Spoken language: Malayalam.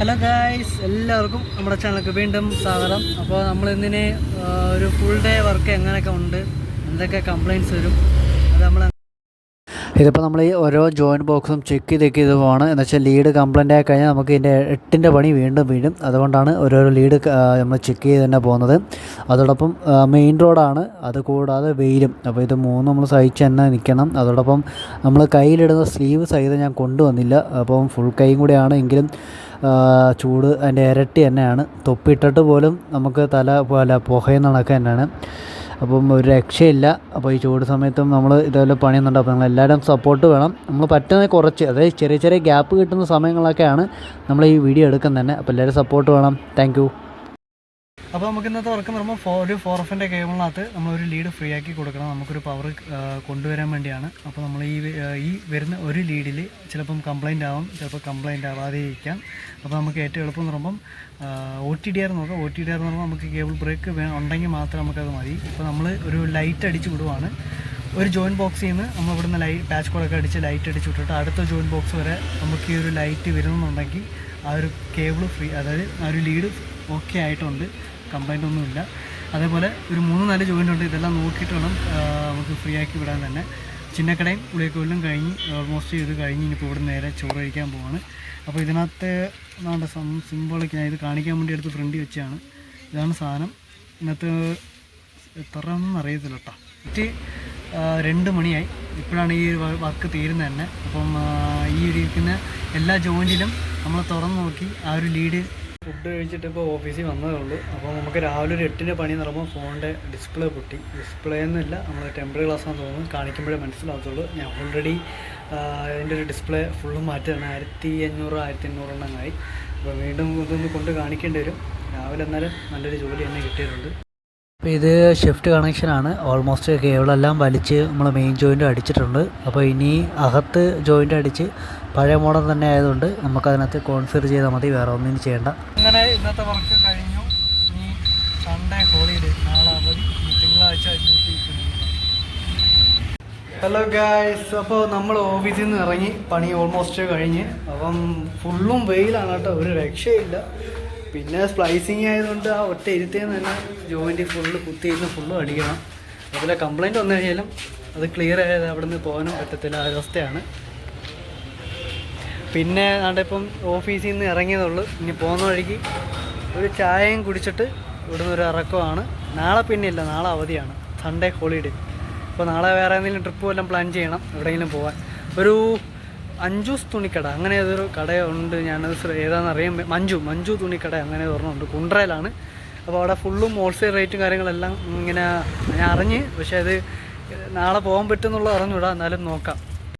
ഹലോ ഗായ്സ് എല്ലാവർക്കും നമ്മുടെ ചാനലിലേക്ക് വീണ്ടും സ്വാഗതം. അപ്പോൾ നമ്മൾ ഇന്നിന് ഒരു ഫുൾ ഡേ വർക്ക് എങ്ങനെയൊക്കെ ഉണ്ട്? എന്തൊക്കെ കംപ്ലയിന്റ്സ് വരും? അത് നമ്മൾ ഇതിപ്പോൾ നമ്മൾ ഈ ഓരോ ജോയിന്റ് ബോക്സും ചെക്ക് ചെയ്ത് ചെയ്ത് പോവാണ്. എന്ന് വെച്ചാൽ ലീഡ് കംപ്ലൈന്റ് ആയി കഴിഞ്ഞാൽ നമുക്ക് ഇതിന്റെ എട്ടിന്റെ പണി വീണ്ടും വീഴും. അതുകൊണ്ടാണ് ഓരോരോ ലീഡ് നമ്മൾ ചെക്ക് ചെയ്ത് തന്നെ പോകുന്നത്. അതോടൊപ്പം മെയിൻ റോഡാണ് അത് കൂടാതെ വെയിലും. അപ്പോൾ ഇത് മൂന്ന് നമ്മൾ സഹിച്ച് തന്നെ നിൽക്കണം അതോടൊപ്പം നമ്മൾ കയ്യിലിടുന്ന സ്ലീവ് സഹിതം ഞാൻ കൊണ്ടുവന്നില്ല. അപ്പം ഫുൾ കൈയും കൂടെയാണ്. എങ്കിലും ചൂട് അതിന്റെ ഇരട്ടി തന്നെയാണ്. തൊപ്പിയിട്ടിട്ട് പോലും നമുക്ക് തല പോലെ പുകയുന്ന കണക്ക് തന്നെയാണ്. അപ്പം ഒരു രക്ഷയില്ല. അപ്പോൾ ഈ ചൂട് സമയത്തും നമ്മൾ ഇതേപോലെ പണിയുന്നുണ്ട്. അപ്പോൾ നിങ്ങൾ എല്ലാവരും സപ്പോർട്ട് വേണം. നമ്മൾ പറ്റുന്ന കുറച്ച് അതായത് ചെറിയ ചെറിയ ഗ്യാപ്പ് കിട്ടുന്ന സമയങ്ങളൊക്കെയാണ് നമ്മൾ ഈ വീഡിയോ എടുക്കുന്നത് തന്നെ. അപ്പോൾ എല്ലാവരും സപ്പോർട്ട് വേണം. താങ്ക് അപ്പോൾ നമുക്ക് ഇന്നത്തെ വർക്ക് എന്ന് പറയുമ്പോൾ ഒരു ഫോർ എഫിന്റെ കേബിളിനകത്ത് നമ്മളൊരു ലീഡ് ഫ്രീ ആക്കി കൊടുക്കണം. നമുക്കൊരു പവർ കൊണ്ടുവരാൻ വേണ്ടിയാണ്. അപ്പോൾ നമ്മൾ ഈ ഈ വരുന്ന ഒരു ലീഡിൽ ചിലപ്പം കംപ്ലൈന്റ് ആവും ചിലപ്പോൾ കംപ്ലൈന്റ് ആവാതെ ഇരിക്കാം അപ്പോൾ നമുക്ക് ഏറ്റവും എളുപ്പം എന്ന് പറയുമ്പം ഒ ടി ഡി ആർ നോക്കാം ഒ ടി ഡി ആർ എന്ന് പറയുമ്പോൾ നമുക്ക് കേബിൾ ബ്രേക്ക് ഉണ്ടെങ്കിൽ മാത്രം നമുക്കത് മതി. ഇപ്പോൾ നമ്മൾ ഒരു ലൈറ്റ് അടിച്ച് വിടുവാണ്. ഒരു ജോയിൻ ബോക്സിൽ നിന്ന് നമ്മൾ ഇവിടുന്ന് ലൈറ്റ് പാച്ച് കോഡൊക്കെ അടിച്ച് ലൈറ്റ് അടിച്ച് വിട്ടിട്ട് അടുത്ത ജോയിന്റ് ബോക്സ് വരെ നമുക്ക് ഈ ഒരു ലൈറ്റ് വരുന്നുണ്ടെങ്കിൽ ആ ഒരു കേബിൾ ഫ്രീ അതായത് ആ ഒരു ലീഡ് ഓക്കെ ആയിട്ടുണ്ട്. കംപ്ലൈന്റ് ഒന്നുമില്ല. അതേപോലെ ഒരു മൂന്ന് നാല് ജോയിന്റ് ഉണ്ട്. ഇതെല്ലാം നോക്കിയിട്ട് വേണം നമുക്ക് ഫ്രീ ആക്കി വിടാൻ തന്നെ. ചിന്നക്കടയും പുളിയക്കോലിലും കഴിഞ്ഞ് ഓൾമോസ്റ്റ് ഇത് കഴിഞ്ഞ് ഇനിയിപ്പോൾ ഇവിടെ നേരെ ചോറ് കഴിക്കാൻ പോവാണ്. അപ്പോൾ ഇതിനകത്ത് നാണ്ട സം സിമ്പിളൊക്കെ ഞാൻ ഇത് കാണിക്കാൻ വേണ്ടി എടുത്ത് ഫ്രണ്ടി വെച്ചാണ്. ഇതാണ് സാധനം. ഇതിനകത്ത് എത്ര അറിയത്തില്ല കേട്ടോ ഇറ്റ് രണ്ട് മണിയായി. ഇപ്പോഴാണ് ഈ വർക്ക് തീരുന്നത് തന്നെ. അപ്പം ഈ ഇരിക്കുന്ന എല്ലാ ജോയിന്റിലും നമ്മൾ തുറന്ന് നോക്കി ആ ഒരു ലീഡ് ഫുഡ് കഴിച്ചിട്ട് ഇപ്പോൾ ഓഫീസിൽ വന്നതേ ഉള്ളൂ. അപ്പോൾ നമുക്ക് രാവിലെ ഒരു എട്ടിന്റെ പണി നടക്കുമ്പോൾ ഫോണിന്റെ ഡിസ്പ്ലേ പൊട്ടി. ഡിസ്പ്ലേ എന്നില്ല നമ്മൾ ടെമ്പറി ഗ്ലാസ് ആണെന്ന് തോന്നുന്നു. കാണിക്കുമ്പോഴേ മനസ്സിലാകത്തുള്ളൂ ഞാൻ ഓൾറെഡി അതിന്റെ ഒരു ഡിസ്പ്ലേ ഫുള്ളും മാറ്റാണ് ആയിരത്തി അഞ്ഞൂറ് ആയിരത്തി അഞ്ഞൂറെണ്ണമായി അപ്പോൾ വീണ്ടും ഇതൊന്ന് കൊണ്ട് കാണിക്കേണ്ടി വരും. രാവിലെ എന്നാലും നല്ലൊരു ജോലി തന്നെ കിട്ടിയിട്ടുണ്ട്. അപ്പോൾ ഇത് ഷിഫ്റ്റ് കണക്ഷനാണ് ഓൾമോസ്റ്റ് കേബിളെല്ലാം വലിച്ച് നമ്മൾ മെയിൻ ജോയിന്റ് അടിച്ചിട്ടുണ്ട്. അപ്പോൾ ഇനി അകത്ത് ജോയിന്റ് അടിച്ച് പഴയ മോഡൽ തന്നെ ആയതുകൊണ്ട് നമുക്കതിനകത്ത് കോൺഫിഗർ ചെയ്താൽ മതി. വേറെ ഒന്നും ചെയ്യേണ്ട. അങ്ങനെ ഇന്നത്തെ വർക്ക് കഴിഞ്ഞു. ഇനി സൺഡേ ഹോളിഡേ നാളെ അവധി. ഇനി തിങ്കളാഴ്ച ഡ്യൂട്ടി ഹലോ ഗായ്സ് അപ്പോൾ നമ്മൾ ഓഫീസിൽ നിന്ന് ഇറങ്ങി. പണി ഓൾമോസ്റ്റ് കഴിഞ്ഞ്. അപ്പം ഫുള്ളും വെയിലാണ് കേട്ടോ. ഒരു രക്ഷയില്ല. പിന്നെ സ്പ്ലൈസിങ് ആയതുകൊണ്ട് ആ ഒറ്റ ഇരുത്തേന്ന് തന്നെ ജോയിന്റ് ഫുള്ള് കുത്തിയിരുന്ന് ഫുള്ളും അടിക്കണം. അതുപോലെ കംപ്ലൈന്റ് വന്നു കഴിഞ്ഞാലും അത് ക്ലിയർ ആയത് അവിടെ നിന്ന് പോകാനും പറ്റത്തില്ല. അവസ്ഥയാണ് പിന്നെ നാട്ടെ ഇപ്പം ഓഫീസിൽ നിന്ന് ഇറങ്ങിയതുള്ളൂ ഇനി പോകുന്ന വഴിക്ക് ഒരു ചായയും കുടിച്ചിട്ട് ഇവിടുന്ന് ഒരു ഇറക്കമാണ് നാളെ പിന്നെ ഇല്ല. നാളെ അവധിയാണ്. സൺഡേ ഹോളിഡേ അപ്പോൾ നാളെ വേറെ എന്തെങ്കിലും ട്രിപ്പ് വല്ലതും പ്ലാൻ ചെയ്യണം. എവിടെയെങ്കിലും പോകാൻ ഒരു അഞ്ചൂസ് തുണിക്കട. അങ്ങനെ ഏതൊരു കടയുണ്ട് ഞാനത് ഏതാണെന്ന് അറിയാൻ മഞ്ജു. മഞ്ജു തുണിക്കട അങ്ങനെ ഒരെണ്ണമുണ്ട്. കുണ്ട്രയിലാണ് അപ്പോൾ അവിടെ ഫുള്ളും ഹോൾസെയിൽ റേറ്റും കാര്യങ്ങളെല്ലാം ഇങ്ങനെ ഞാൻ അറിഞ്ഞ്. പക്ഷേ അത് നാളെ പോകാൻ പറ്റുമെന്നുള്ളത് അറിഞ്ഞൂടാ. എന്നാലും നോക്കാം.